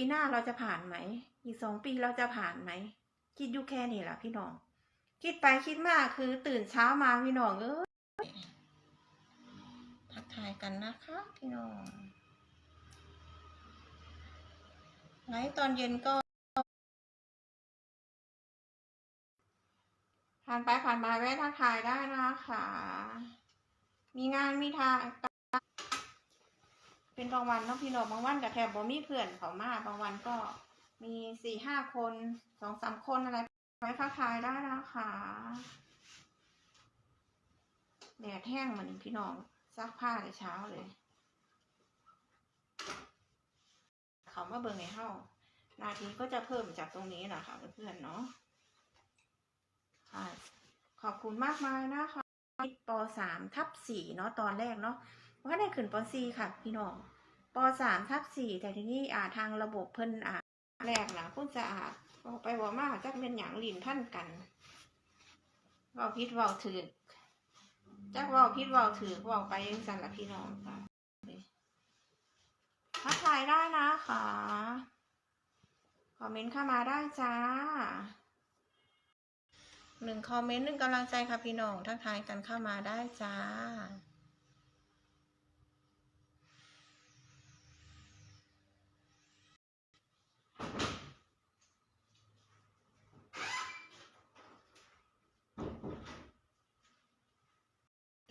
ปีหน้าเราจะผ่านไหม อีกสองปีเราจะผ่านไหม คิดอยู่แค่นี้แหละพี่น้อง คิดไปคิดมาคือตื่นเช้ามาพี่น้องเอ้ยทักทายกันนะคะพี่น้องไลฟ์ตอนเย็นก็ ผ่านไปผ่านมาแวะทักทายได้นะคะ มีงานมีทาง เป็นบางวันเนาะพี่น้องบางวันกับแทบบ่มีเพื่อนเขามาบางวันก็มีสี่ห้าคนสองสามคนอะไรไว้ทักทายได้นะคะแดดแห้งเหมือนพี่น้องซักผ้าแต่เช้าเลย เขามาเบิ่งในเฮ้านาทีก็จะเพิ่มจากตรงนี้นะคะเพื่อนๆเนาะค่ะขอบคุณมากมายนะคะปสามทับสี่เนาะตอนแรกเนาะ ว่าได้ขึ้นป .4 ค่ะ พี่น้องป .3 ทับ4แต่ทีนี้อ่าทางระบบเพิ่นอ่าแรกนะคุณจะอาดบอกไปบอกมาจักเป็นหยังลินพันกันว้าพิษว้าถือจักว้าพิษว้าถือเว้าไปยังสันละพี่น้องค่ะทักทายได้นะคะคอมเมนต์เข้ามาได้จ้าหนึ่งคอมเมนต์หนึ่งกำลังใจค่ะพี่น้องทักทายกันเข้ามาได้จ้า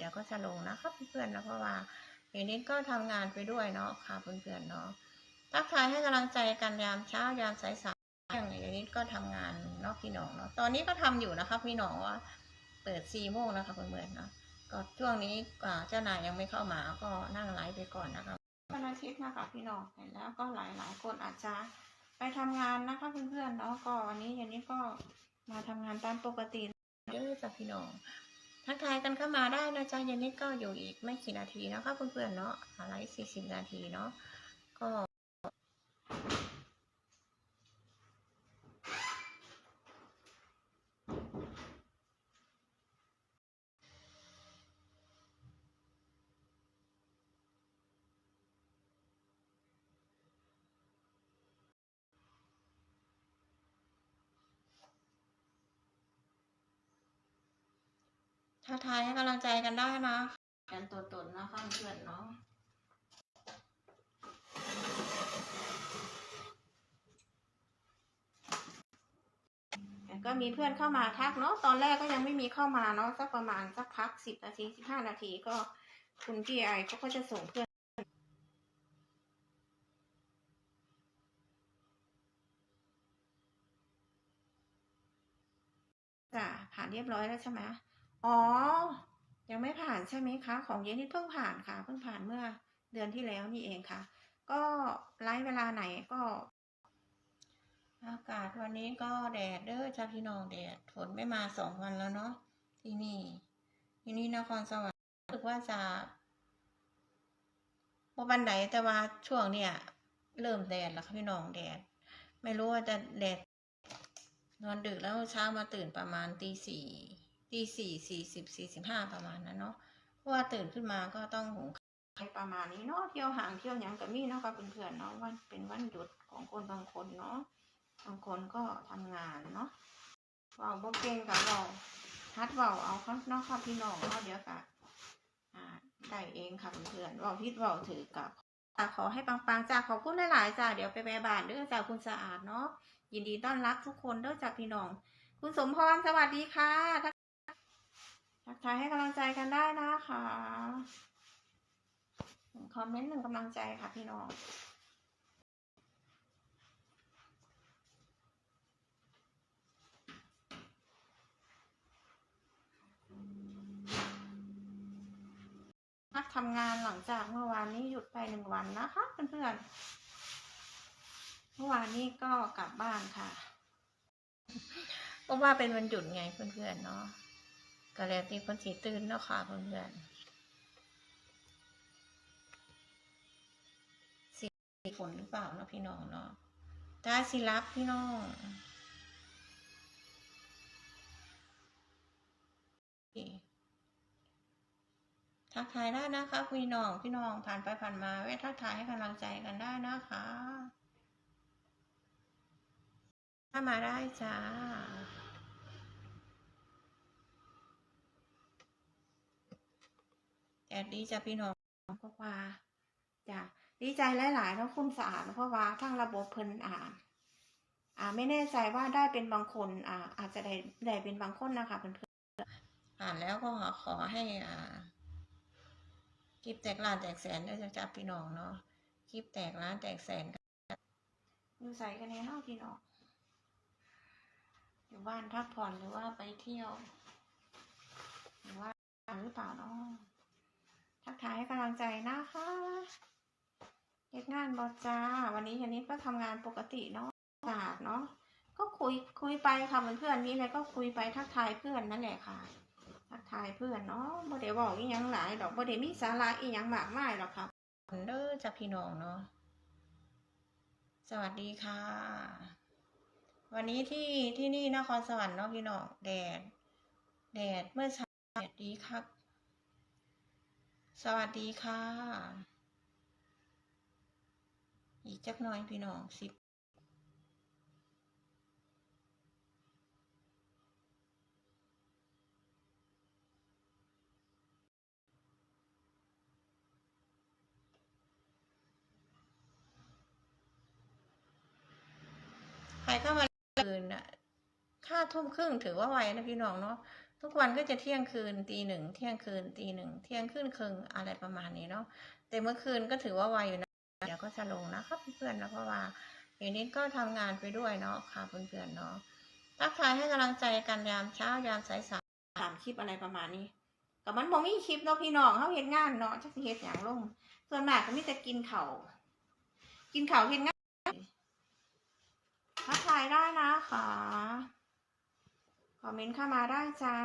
ดี๋ยวก็จะลงนะครับเพื่อนๆนะเพราะว่าเดี๋ยวนี้ก็ทำงานไปด้วยเนาะค่ะเพื่อนๆเนาะทักทายให้กำลังใจกันยามเช้ายามสายๆอย่างเดี๋ยวนี้ก็ทำงานเนาะพี่น้องเนาะตอนนี้ก็ทำอยู่นะคะพี่น้องว่าเปิดสี่โมงนะคะเพื่อนๆเนาะก็ช่วงนี้เจ้านายยังไม่เข้ามาก็นั่งไลฟ์ไปก่อนนะคะวันอาทิตย์นะคะพี่น้องเห็นแล้วก็หลายๆคนอาจจะไปทำงานนะคะเพื่อนๆเนาะก็วันนี้อย่างนี้ก็มาทำงานตามปกติเด้อจ้ะพี่น้อง ทักทายกันเข้ามาได้นะจ๊ะเย็นนี้ก็อยู่อีกไม่กี่นาทีนะคะเพื่อนๆเนาะอะไรสี่สิบนาทีเนาะก็ ทักทายให้กำลังใจกันได้นะกันตัวตนนะคะเพื่อนเนาะก็มีเพื่อนเข้ามาทักเนาะตอนแรกก็ยังไม่มีเข้ามาเนาะสักประมาณสักพักสิบนาทีสิบห้านาทีก็คุณพี่ไอเขาก็จะส่งเพื่อนจ้ะผ่านเรียบร้อยแล้วใช่ไหม อ๋อ ยังไม่ผ่านใช่ไหมคะ ของเย็นนี่เพิ่งผ่านค่ะ เพิ่งผ่านเมื่อเดือนที่แล้วนี่เองค่ะ ก็ไลฟ์เวลาไหนก็ อากาศวันนี้ก็แดดเด้อจ้าพี่น้องแดดฝนไม่มาสองวันแล้วเนาะที่นี่ที่นี่นครสวรรค์รู้สึกว่าจะว่าวันไหนแต่ว่าช่วงเนี่ยเริ่มแดดแล้วค่ะพี่น้องแดด ไม่รู้ว่าจะแดดนอนดึกแล้วเช้ามาตื่นประมาณตีสี่ ตีสี่สี่สิบสี่สิบห้าประมาณนั้นเนาะเพราะว่าตื่นขึ้นมาก็ต้องหุงข้าวประมาณนี้เนาะเที่ยวห่างเที่ยวยังกับมี่เนาะกับเพื่อนๆเนาะวันเป็นวันหยุดของคนบางคนเนาะบางคนก็ทำงานเนาะเว่าบ่เก่งกับเราฮัดเว่าเอาครับเนาะครับพี่น้องเนาะเดี๋ยวกะอ่าได้เองค่ะเพื่อนๆเว่าพิดเว่าถือกับอ่ขอให้ปังๆจ้าขอบคุณหลายๆจ้าเดี๋ยวไปแบบ้านเด้อจ้าคุณสะอาดเนาะยินดีต้อนรับทุกคนเด้อจ้าพี่น้อง คุณสมพรสวัสดีค่ะ ทักทายให้กำลังใจกันได้นะคะคอมเมนต์หนึ่งกำลังใจค่ะพี่น้องพักทำงานหลังจากเมื่อวานนี้หยุดไปหนึ่งวันนะคะเพื่อนๆ เมื่อวานนี้ก็กลับบ้านค่ะเพราะว่าเป็นวันหยุดไงเพื่อนๆเนาะ ก็เลยตีคนสีตื่นเนาะค่ะเพื่อนๆสีฝนหรือเปล่าเนาะพี่น้องเนาะถ้าสิรับพี่น้องทักทายได้นะคะพี่น้องพี่น้องผ่านไปผ่านมาแวะทักทายให้กำลังใจกันได้นะคะเข้ามาได้จ้า แอดดีจ้ะพี่น้องพราะว่าจ้ะดีใจหลายๆเนาะคุณสะอาดพราะว่าทั้งระบบเพิ่นอ่าอ่า ไม่แน่ใจว่าได้เป็นบางคนอ่า อาจจะได้ได้เป็นบางคนนะคะเพื่อนๆอ่านแล้วก็ขอให้อ่าคลิปแตกล้านแตกแสนด้วยจ้ะพี่น้องเนาะคลิปแตกล้านแตกแสนกันอยู่ใส่กันในเนาะพี่น้องอยู่บ้านพักผ่อนหรือว่าไปเที่ยว หรือว่าหรือเปล่าเนาะ ให้กำลังใจนะคะเฮ็ดงานบอจ้า วันนี้ยันนิดก็ทำงานปกติเนาะศาสตร์เนาะก็คุยคุยไปค่ะเพื่อนๆมีอะไรก็คุยไปทักทายเพื่อนนั่นแหละค่ะ ทักทายเพื่อนเนาะบ่ได้บอกอีหยังหลายดอกบ่ได้มีสาระอีหยังมากมายหรอกครับเด้อจ้าพี่น้องเนาะสวัสดีค่ะ วันนี้ที่ที่นี่นครสวรรค์เนาะพี่น้องแดดแดดเมื่อเช้าแดดดีครับ สวัสดีค่ะ อีกจักน่อยพี่น้องสิบใครเข้ามาคืนน่ะค่าทุ่มครึ่งถือว่าไวนะพี่น้องเนาะ ทุกวันก็จะเที่ยงคืนตีหนึ่งเที่ยงคืนตีหนึ่งเที่ยงคืนครึ่งอะไรประมาณนี้เนาะแต่เมื่อคืนก็ถือว่าไวอยู่นะเดี๋ยวก็จะลงนะครับเพื่อนๆนะเพราะว่าเดี๋ยวนี้ก็ทำงานไปด้วยเนาะค่ะเพื่อนๆเนาะทักทายให้กำลังใจกันยามเช้ายามสายๆถามคลิปอะไรประมาณนี้แต่มันบ่มีคลิปเนาะพี่น้องเขาเห็นงานเนาะจะสิเฮ็ดอย่างลงส่วนมากก็มีแต่กินเขากินเข่าเห็นงานทักทายได้นะคะ อมเมนต์เข้ามาได้จ้า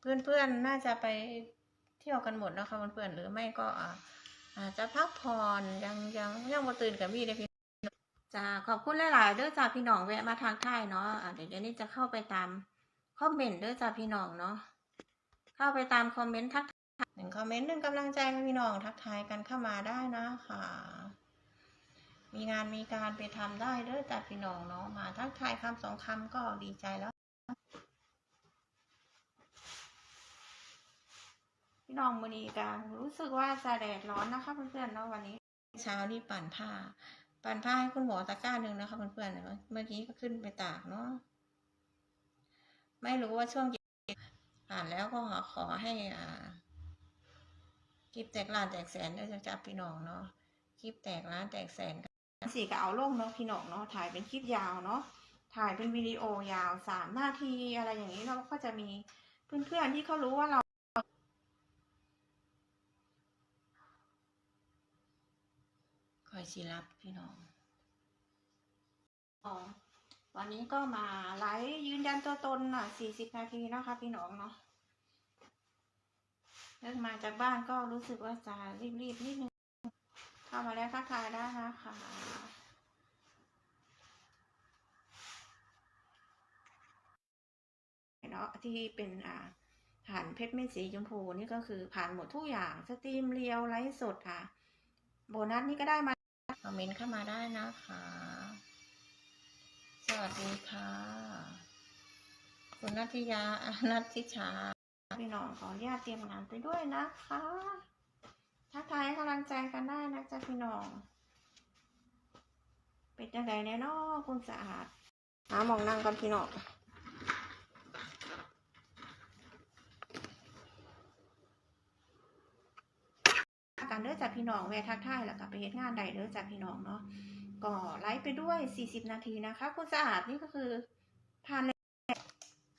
เพื่อนๆน่าจะไปเที่ยวกันหมดนะคะเพื่อนๆหรือไม่ก็อาจจะพักผ่อนยังยังยังมาตื่นกับพี่เลยพี่จ้าขอบคุณหลายๆเด้อจ้าพี่น้องแวะมาทางท่ายเนาะเดี๋ยวเดี๋ยวนี้จะเข้าไปตามคอมเมนต์เด้อจ้าพี่น้องเนาะเข้าไปตามคอมเมนต์ทักทายหนึ่งคอมเมนต์หนึ่งกำลังใจพี่น้องทักทายกันเข้ามาได้นะคะ มีงานมีการไปทำได้เด้อจ้าพี่น้องเนาะมาทักทายคำสองคำก็ดีใจแล้ว พี่น้องมือนีการู้สึกว่าจะแดดร้อนนะคะเพื่อนๆเนาะวันนี้เช้านี่ปั่นผ้า ปั่นผ้าให้คุณหมอตะกร้าหนึ่งนะคะเพื่อนๆเนาะเมื่อกี้ก็ขึ้นไปตากเนาะไม่รู้ว่าช่วงผ่านแล้วก็ขอให้อ่าคลิปแตกล้านแตกแสนด้วยจ้าพี่น้องเนาะคลิปแตกล้านแตกแสน สี่ก็เอาลงเนาะพี่น้องเนาะถ่ายเป็นคลิปยาวเนาะถ่ายเป็นวิดีโอยาวสามนาทีอะไรอย่างนี้เราก็จะมีเพื่อนๆที่เขารู้ว่าเราคอยสิรับพี่น้องอ๋อวันนี้ก็มาไลฟ์ยืนยันตัวตนหน่อยสี่สิบนาทีนะคะพี่น้องเนาะเลิกมาจากบ้านก็รู้สึกว่าจะรีบๆนิดนึง เข้ามาแล้วทักทายได้นะคะเนาะที่เป็นอ่าผ่านเพชรเม็ดสีชมพูนี่ก็คือผ่านหมดทุกอย่างสตรีมเรียวไลฟ์สดค่ะ โบนัสนี่ก็ได้มาคอมเมนต์เข้ามาได้นะคะ สวัสดีค่ะ คุณนัทยาอะนัทธิชาพี่น้องขออนุญาตเตรียมงานไปด้วยนะคะ ทักทายกำลังใจกันได้นะจ๊ะพี่น้อง เป็นจังไดแน่นอคุณสะอาดหาหมองนั่งกันพี่น้องกันเด้อจากพี่น้องแวะทักทายแล้วก็ไปเฮ็ดงานใดเด้อจากพี่น้องเนาะก็ไลฟ์ไปด้วย 40 นาทีนะคะคุณสะอาดนี่ก็คือทาน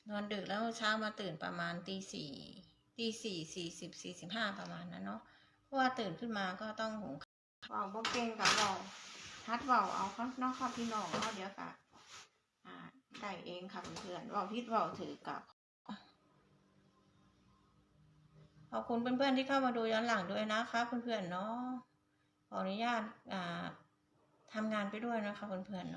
นอนดึกแล้วเช้ามาตื่นประมาณตีสี่ตีสี่สี่สิบสี่สิบห้าประมาณนั้นเนาะ เพราะว่าตื่นขึ้นมาก็ต้องหุงข้าวเบาบ่เก่งกับเราฮัดเบาเอาครับเนาะค่ะพี่น้องเนาะเดี๋ยวกะอ่าได้เองค่ะเพื่อนๆเบาพิดเบาถือกับขอบคุณเพื่อนๆที่เข้ามาดูย้อนหลังด้วยนะคะเพื่อนๆเนาะขออนุญาตอ่าทำงานไปด้วยนะคะเพื่อนๆเนาะ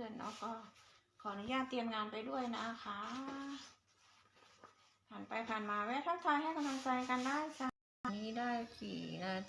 พื่อนๆเนาะก็ขออนุญาตเตรียมงานไปด้วยนะคะผ่านไปผ่านมาแวะทักทายให้กำลังใจกันได้จ้าวันนี้ได้กี่นาที